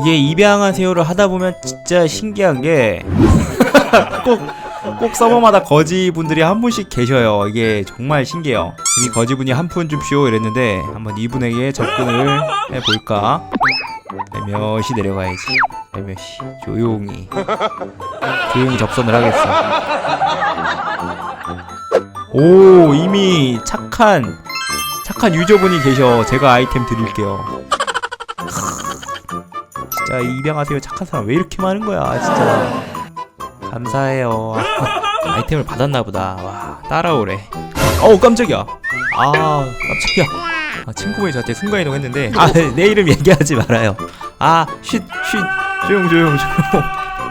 이게 입양하세요를 하다 보면 진짜 신기한 게 꼭 꼭 서버마다 거지분들이 한 분씩 계셔요. 이게 정말 신기해요. 이미 거지분이 한 푼 줍시오 이랬는데 한번 이분에게 접근을 해볼까? 살며시 내려가야지. 살며시 조용히 조용히 접선을 하겠어. 오 이미 착한 착한 유저분이 계셔. 제가 아이템 드릴게요. 진짜 입양하세요 착한 사람 왜 이렇게 많은 거야 진짜. 감사해요. 아이템을 받았나 보다. 와, 따라오래. 어우, 깜짝이야. 아, 깜짝이야. 아, 친구분이 저한테 순간이동 했는데, 아, 내 이름 얘기하지 말아요. 아, 쉿, 쉿, 조용, 조용, 조용.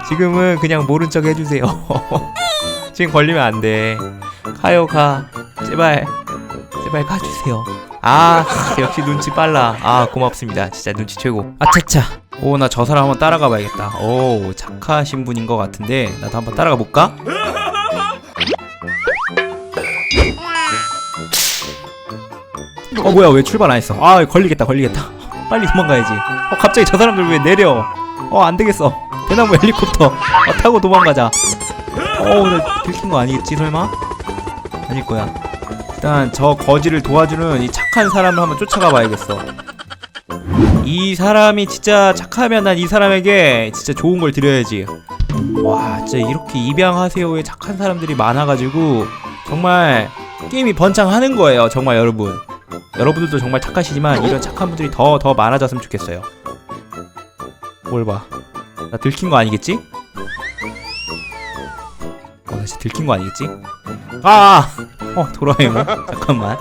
지금은 그냥 모른 척 해주세요. 지금 걸리면 안 돼. 가요, 가. 제발, 제발 가주세요. 아, 역시 눈치 빨라. 아, 고맙습니다. 진짜 눈치 최고. 아차차. 오, 나 저 사람 한번 따라가 봐야겠다. 오, 착하신 분인 것 같은데, 나도 한번 따라가 볼까? 어, 뭐야, 왜 출발 안 했어? 아, 걸리겠다, 걸리겠다. 빨리 도망가야지. 어, 갑자기 저 사람들 왜 내려? 어, 안 되겠어. 대나무 헬리콥터. 어, 타고 도망가자. 어, 나 들킨 거 아니겠지, 설마? 아닐 거야. 일단 저 거지를 도와주는 이 착한 사람을 한번 쫓아가 봐야겠어. 이 사람이 진짜 착하면 난 이 사람에게 진짜 좋은 걸 드려야지. 와, 진짜 이렇게 입양하세요에 착한 사람들이 많아가지고 정말 게임이 번창하는 거예요. 정말 여러분. 여러분들도 정말 착하시지만 이런 착한 분들이 더더 많아졌으면 좋겠어요. 뭘 봐? 나 들킨 거 아니겠지? 어, 나 진짜 들킨 거 아니겠지? 아! 어, 도라에몽. 잠깐만.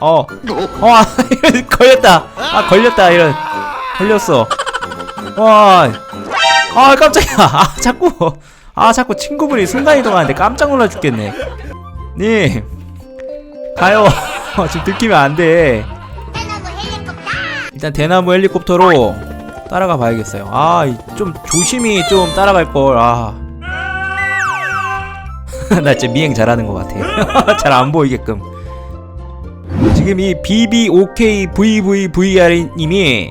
어, 어, 아, 걸렸다. 아, 걸렸다, 이런. 걸렸어. 와, 아, 깜짝이야. 아, 자꾸, 아, 자꾸 친구분이 순간이동하는데 깜짝 놀라 죽겠네. 님, 가요. 지금 들키면 안 돼. 일단 대나무 헬리콥터로 따라가 봐야겠어요. 아, 이- 좀 조심히 좀 따라갈 걸. 아. 나 진짜 미행 잘하는 것 같아. 잘 안 보이게끔. 지금 이 BBOKVVVR님이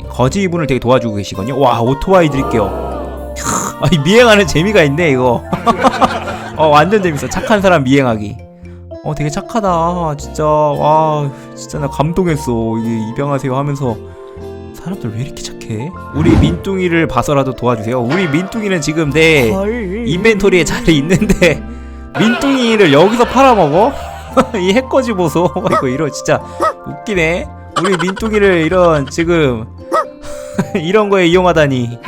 거지분을 되게 도와주고 계시거든요. 와 오토바이 드릴게요. 캬, 아, 이 미행하는 재미가 있네 이거. 어 완전 재밌어. 착한 사람 미행하기. 어 되게 착하다. 진짜 와 진짜 나 감동했어. 이게 입양하세요 하면서 사람들 왜 이렇게 착해? 우리 민뚱이를 봐서라도 도와주세요. 우리 민뚱이는 지금 내 인벤토리에 잘 있는데 민뚱이를 여기서 팔아먹어? 이 해커지 보소. 이거 이런 진짜 웃기네. 우리 민뚱이를 이런 지금 이런 거에 이용하다니.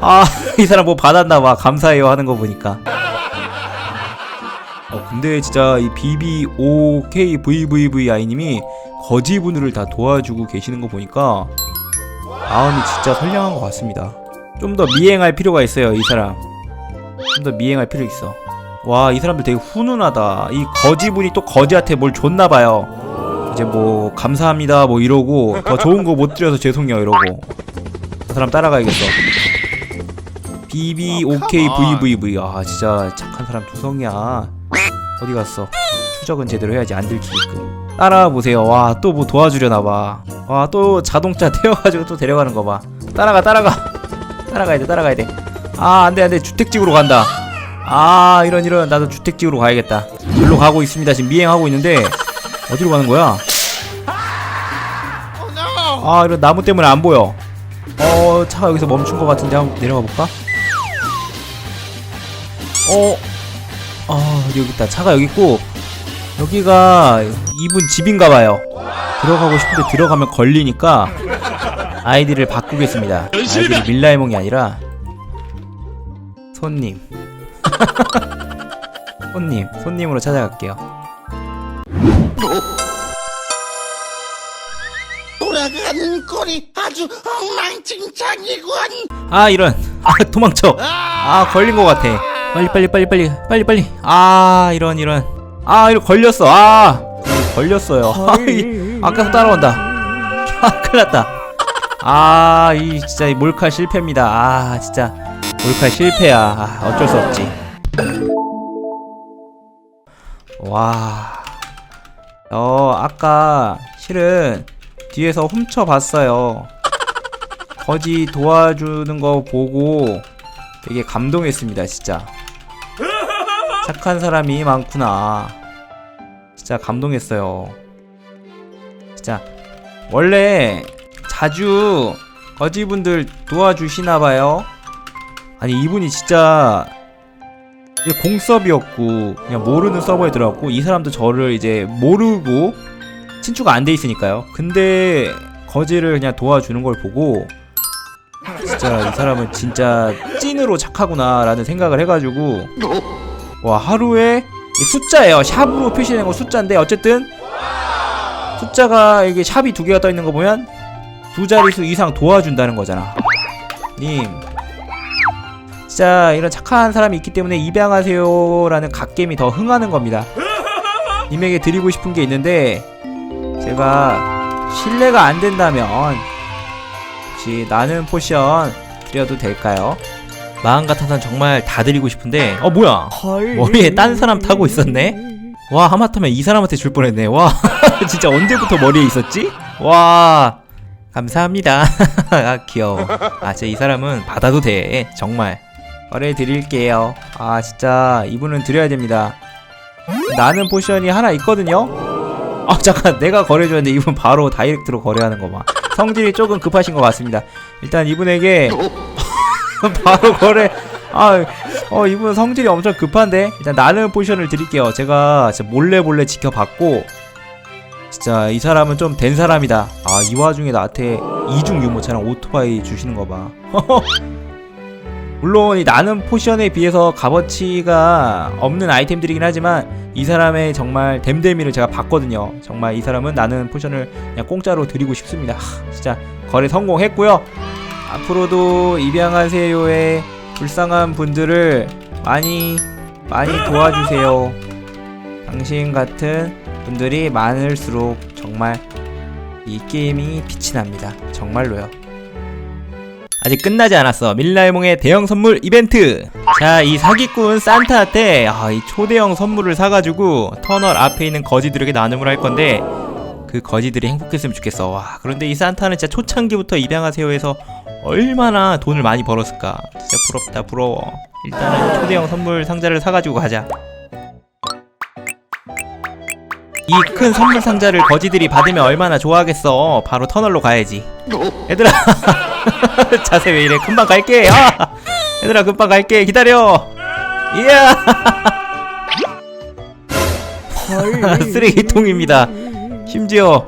아, 이 사람 뭐 받았나 봐. 감사해요 하는 거 보니까. 어, 근데 진짜 이 BBOKVVVI 님이 거지분들을 다 도와주고 계시는 거 보니까 마음이 진짜 선량한 것 같습니다. 좀 더 미행할 필요가 있어요, 이 사람. 좀 더 미행할 필요 있어. 와, 이 사람들 되게 훈훈하다. 이 거지분이 또 거지한테 뭘 줬나봐요. 이제 뭐, 감사합니다, 뭐 이러고, 더 좋은 거 못 드려서 죄송해요, 이러고. 그 사람 따라가야겠어. BBOKVVV. 아, 진짜 착한 사람 두성이야. 어디 갔어? 추적은 제대로 해야지, 안 들키게끔. 따라와 보세요. 와, 또 뭐 도와주려나봐. 와, 또 자동차 태워가지고 또 데려가는 거 봐. 따라가, 따라가. 따라가야 돼, 따라가야 돼. 아, 안 돼, 안 돼. 주택 지구로 간다. 아 이런 이런. 나도 주택지구로 가야겠다. 절로 가고 있습니다. 지금 미행하고 있는데. 어디로 가는 거야? 아 이런 나무 때문에 안 보여. 어 차가 여기서 멈춘 것 같은데 한번 내려가 볼까? 어 아 여기 있다. 차가 여기 있고. 여기가 이분 집인가 봐요. 들어가고 싶은데 들어가면 걸리니까 아이디를 바꾸겠습니다. 아이디를 밀라이몽이 아니라 손님 손님, 손님으로 찾아갈게요. 돌아가는 꼴이 아주 엉망진창이군. 아 이런, 아 도망쳐. 아 걸린 것 같아. 빨리 빨리 빨리 빨리 빨리 빨리. 아 이런 이런. 아 이거 걸렸어. 아 걸렸어요. 아, 이, 아까서 따라온다. 아 큰일났다. 아이 진짜 이 몰카 실패입니다. 아 진짜 몰카 실패야. 아, 어쩔 수 없지. 와. 어, 아까 실은 뒤에서 훔쳐봤어요. 거지 도와주는 거 보고 되게 감동했습니다, 진짜. 착한 사람이 많구나. 진짜 감동했어요. 진짜 원래 자주 거지분들 도와주시나 봐요. 아니 이분이 진짜 이게 공섭이었고 그냥 모르는 서버에 들어갔고 이 사람도 저를 이제 모르고 친추가 안 돼 있으니까요. 근데 거지를 그냥 도와주는 걸 보고 진짜 이 사람은 진짜 찐으로 착하구나라는 생각을 해가지고 와 하루에 이 숫자예요. 샵으로 표시된 거 숫자인데 어쨌든 숫자가 이게 샵이 두 개가 떠 있는 거 보면 두 자릿수 이상 도와준다는 거잖아. 님. 진짜 이런 착한 사람이 있기 때문에 입양하세요라는 갓겜이 더 흥하는 겁니다. 님에게 드리고 싶은 게 있는데 제가 신뢰가 안 된다면 혹시 나는 포션 드려도 될까요? 마음 같아선 정말 다 드리고 싶은데 어 뭐야 머리에 딴 사람 타고 있었네? 와 하마터면 이 사람한테 줄 뻔했네 와 진짜 언제부터 머리에 있었지? 와 감사합니다 아 귀여워 아 진짜 이 사람은 받아도 돼 정말 거래 드릴게요 아 진짜 이분은 드려야 됩니다 나는 포션이 하나 있거든요 아 잠깐 내가 거래해줬는데 이분 바로 다이렉트로 거래하는 거봐 성질이 조금 급하신 것 같습니다 일단 이분에게 바로 거래 아, 어, 이분 성질이 엄청 급한데? 일단 나는 포션을 드릴게요. 제가 몰래 몰래 지켜봤고, 진짜 이 사람은 좀 된 사람이다. 아, 이 와중에 나한테 이중 유모차랑 오토바이 주시는 거 봐. 물론 이 나는 포션에 비해서 값어치가 없는 아이템들이긴 하지만 이 사람의 정말 댐댐이를 제가 봤거든요. 정말 이 사람은 나는 포션을 그냥 공짜로 드리고 싶습니다. 하, 진짜 거래 성공했고요. 앞으로도 입양하세요의 불쌍한 분들을 많이 많이 도와주세요. 당신 같은 분들이 많을수록 정말 이 게임이 빛이 납니다. 정말로요. 아직 끝나지 않았어. 밀라의몽의 대형 선물 이벤트. 자, 이 사기꾼 산타한테 아, 이 초대형 선물을 사가지고 터널 앞에 있는 거지들에게 나눔을 할 건데 그 거지들이 행복했으면 좋겠어. 와, 그런데 이 산타는 진짜 초창기부터 입양하세요 해서 얼마나 돈을 많이 벌었을까. 진짜 부럽다, 부러워. 일단은 초대형 선물 상자를 사가지고 가자. 이 큰 선물 상자를 거지들이 받으면 얼마나 좋아하겠어. 바로 터널로 가야지. 얘들아, 자세 왜 이래? 금방 갈게. 아! 얘들아, 금방 갈게. 기다려. 이야. 쓰레기통입니다. 심지어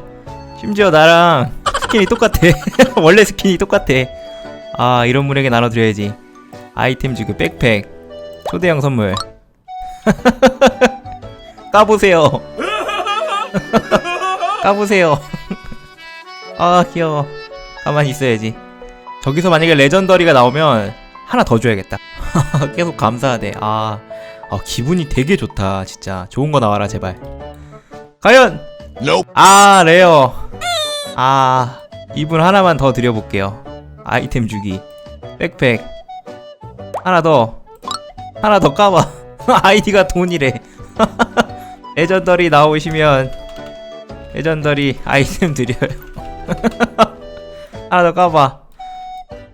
심지어 나랑 스킨이 똑같아. 원래 스킨이 똑같아. 아 이런 분에게 나눠드려야지. 아이템 주고 백팩 초대형 선물. 까보세요. 까보세요. 아 귀여워. 가만히 있어야지. 저기서 만약에 레전더리가 나오면 하나 더 줘야겠다. 계속 감사하대. 아, 아 기분이 되게 좋다. 진짜. 좋은 거 나와라 제발. 과연! Nope. 아 레어. 아 이분 하나만 더 드려볼게요. 아이템 주기. 백팩. 하나 더. 하나 더 까봐. 아이디가 돈이래. 레전더리 나오시면 레전더리 아이템 드려요. 하나 더 까봐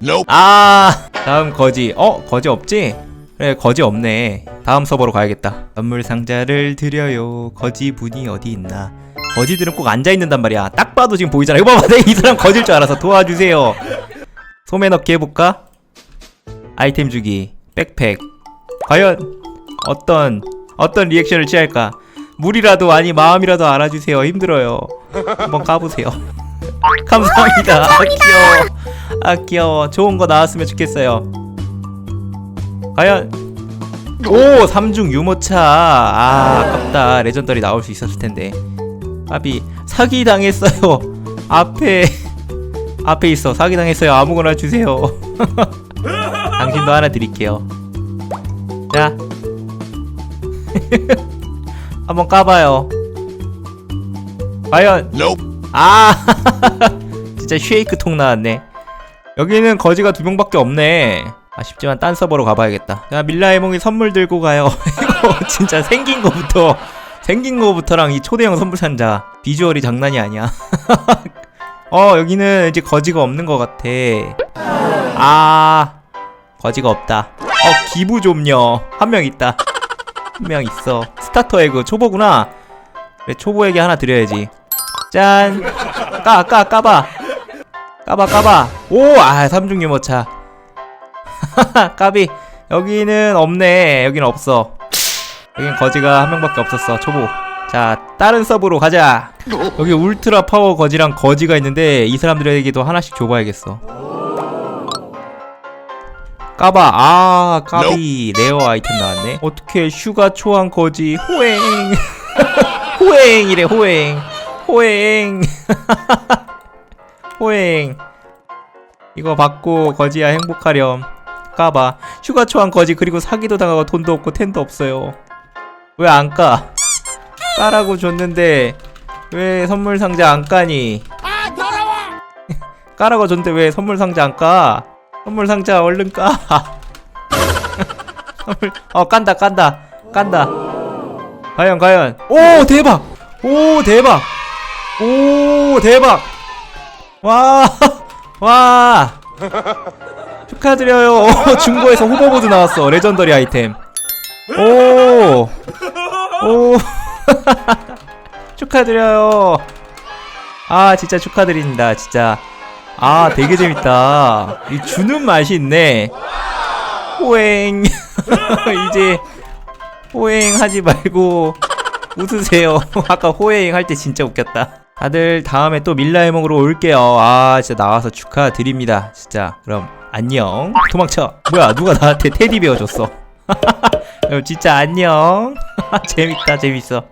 Nope. 아 다음 거지. 어 거지 없지? 그래 거지 없네. 다음 서버로 가야겠다. 선물 상자를 드려요. 거지 분이 어디 있나? 거지들은 꼭 앉아 있는단 말이야. 딱 봐도 지금 보이잖아. 이거 봐봐. 내이 사람 거질 줄 알아서 도와주세요. 소매 넣기 해볼까? 아이템 주기. 백팩. 과연 어떤 어떤 리액션을 취할까? 물이라도 아니 마음이라도 알아주세요. 힘들어요. 한번 까보세요 감사합니다. 아 귀여워. 아 귀여워. 좋은 거 나왔으면 좋겠어요. 과연 오 삼중 유모차. 아 아깝다. 레전더리 나올 수 있었을 텐데. 까비 사기 당했어요. 앞에 앞에 있어. 사기 당했어요. 아무거나 주세요. 당신도 하나 드릴게요. 자. 한번 까봐요. 과연 Nope. 아. 진짜 쉐이크 통 나왔네. 여기는 거지가 두 명밖에 없네. 아쉽지만 딴 서버로 가봐야겠다. 자 밀라에몽이 선물 들고 가요. 이거 진짜 생긴 거부터 생긴 거부터랑 이 초대형 선물 상자. 비주얼이 장난이 아니야. 어 여기는 이제 거지가 없는 것 같아. 아 거지가 없다. 어 기부 좀요. 한 명 있다. 한 명 있어. 스타터 에그 초보구나. 그래 초보에게 하나 드려야지 짠 까 까 까봐. 까봐 까봐. 오아 삼중 유모차. 까비. 여기는 없네. 여기는 없어. 여긴 거지가 한 명밖에 없었어. 초보. 자 다른 서브로 가자. 여기 울트라 파워 거지랑 거지가 있는데 이 사람들에게도 하나씩 줘봐야겠어. 까봐. 아 까비. 레어 아이템 나왔네. 어떻게 슈가 초한 거지? 호행 호행이래 호행 호행 호행 이거 받고 거지야 행복하렴 까봐 휴가 초한 거지 그리고 사기도 당하고 돈도 없고 텐도 없어요 왜 안 까? 까라고 줬는데 왜 선물 상자 안 까니? 아 더러워 까라고 줬는데 왜 선물 상자 안 까? 선물 상자 얼른 까. 선물 어 깐다 깐다 깐다. 과연 과연 오 대박 오 대박 오 대박 와 와. 축하드려요. 오, 중고에서 호버보드 나왔어. 레전더리 아이템. 오. 오. 축하드려요. 아, 진짜 축하드립니다. 진짜. 아, 되게 재밌다. 이 주는 맛이 있네. 호행. 이제 호행 하지 말고 웃으세요. 아까 호행 할 때 진짜 웃겼다. 다들 다음에 또 밀라해먹으로 올게요. 아, 진짜 나와서 축하드립니다. 진짜. 그럼 안녕. 도망쳐. 뭐야, 누가 나한테 테디베어 줬어. 진짜 안녕. 재밌다, 재밌어.